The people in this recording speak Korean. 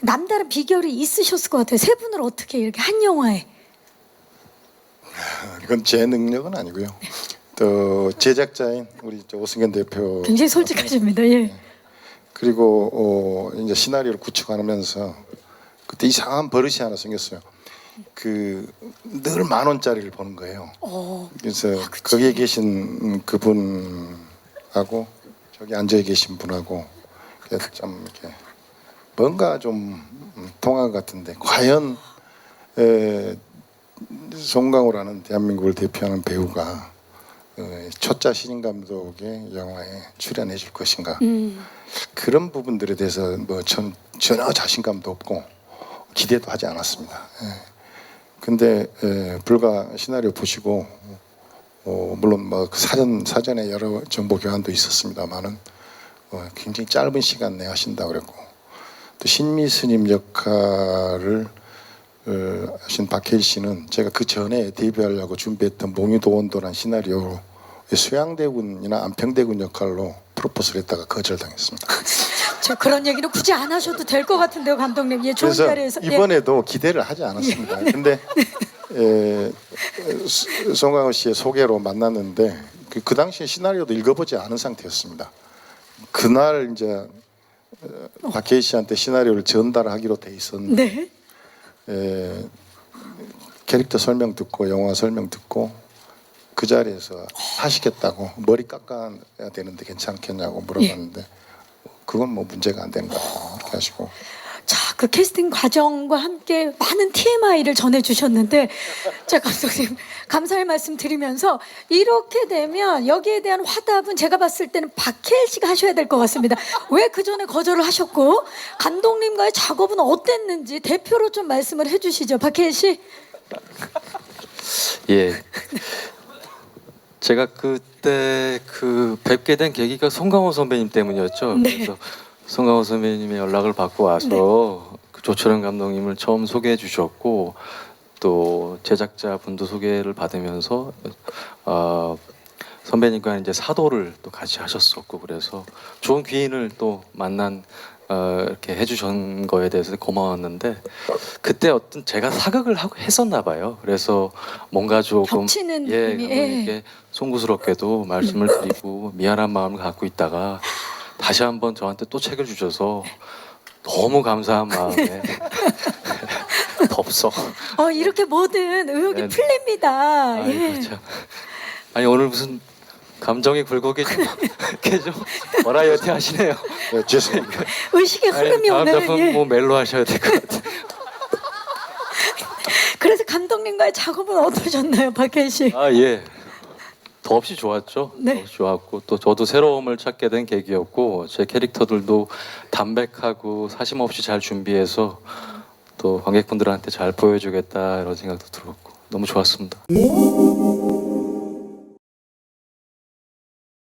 남다른 비결이 있으셨을 것 같아요. 세 분을 어떻게 이렇게 한 영화에 이건 제 능력은 아니고요. 또 제작자인 우리 저 오승현 대표 굉장히 솔직하십니다. 예. 그리고 어, 이제 시나리오를 구축하면서 그때 이상한 버릇이 하나 생겼어요. 그 늘 만 원짜리를 보는 거예요. 어, 그래서 아. 거기에 계신 그분하고 저기 앉아 계신 분하고 좀 이렇게 뭔가 좀 음, 통한 것 같은데 과연 에, 송강호라는 대한민국을 대표하는 배우가 어, 초짜 신인 감독의 영화에 출연해 줄 것인가 음, 그런 부분들에 대해서 뭐 전, 전혀 자신감도 없고 기대도 하지 않았습니다. 예. 근데 에, 불과 시나리오 보시고 어, 물론 뭐그 사전 사전에 여러 정보 교환도 있었습니다만은 어, 굉장히 짧은 시간 내에 하신다 그랬고 또 신미 스님 역할을 어, 하신 박해일 씨는 제가 그 전에 데뷔하려고 준비했던 몽유도원도란 시나리오 수양대군이나 안평대군 역할로 프로포즈를 했다가 거절당했습니다. 저 그런 얘기는 굳이 안 하셔도 될 것 같은데요, 감독님. 예, 좋은 그래서 자리에서. 예. 이번에도 기대를 하지 않았습니다. 근데 에, 수- 송강호 씨의 소개로 만났는데 그, 그 당시에 시나리오도 읽어보지 않은 상태였습니다. 그날 이제 어, 박해희 씨한테 시나리오를 전달하기로 돼 있었는데 네. 에, 캐릭터 설명 듣고 영화 설명 듣고 그 자리에서 하시겠다고 머리 깎아야 되는데 괜찮겠냐고 물어봤는데 그건 뭐 문제가 안 같고 이렇게 하시고. 자, 그 캐스팅 과정과 함께 많은 TMI를 전해주셨는데, 자, 감독님, 감사의 말씀 드리면서, 이렇게 되면 여기에 대한 화답은 제가 봤을 때는 박해일 씨가 하셔야 될 것 같습니다. 왜 그 전에 거절을 하셨고, 감독님과의 작업은 어땠는지 대표로 좀 말씀을 해주시죠. 박해일 씨. 예. 제가 그때 그 뵙게 된 계기가 송강호 선배님 때문이었죠. 네. 그래서 송강호 선배님의 연락을 받고 와서 그 조철현 감독님을 처음 소개해 주셨고 또 제작자 분도 소개를 받으면서 어, 선배님과 이제 사도를 또 같이 하셨었고 그래서 좋은 귀인을 또 만난 어, 이렇게 해주신 거에 대해서 고마웠는데 그때 어떤 제가 사극을 하고 했었나 봐요. 그래서 뭔가 조금 겹치는 예, 느낌이, 감독님께 송구스럽게도 말씀을 드리고 미안한 마음을 갖고 있다가 다시 한번 저한테 또 책을 주셔서 너무 감사한 마음에 덥석. 어, 이렇게 모든 의혹이 네. 풀립니다. 아이고 예. 참. 아니 오늘 무슨 감정이 굴고 계좀 이렇게 좀 버라이어티 하시네요. 네, 죄송합니다. 의식의 아니, 흐름이 다음 오늘. 작품 예. 뭐 멜로 하셔야 될 것 같아요. 그래서 감독님과의 작업은 어떠셨나요, 씨? 아 예. 더없이 좋았죠. 네. 더없이 좋았고 또 저도 새로움을 찾게 된 계기였고 제 캐릭터들도 담백하고 사심 없이 잘 준비해서 또 관객분들한테 잘 보여주겠다 이런 생각도 들었고 너무 좋았습니다.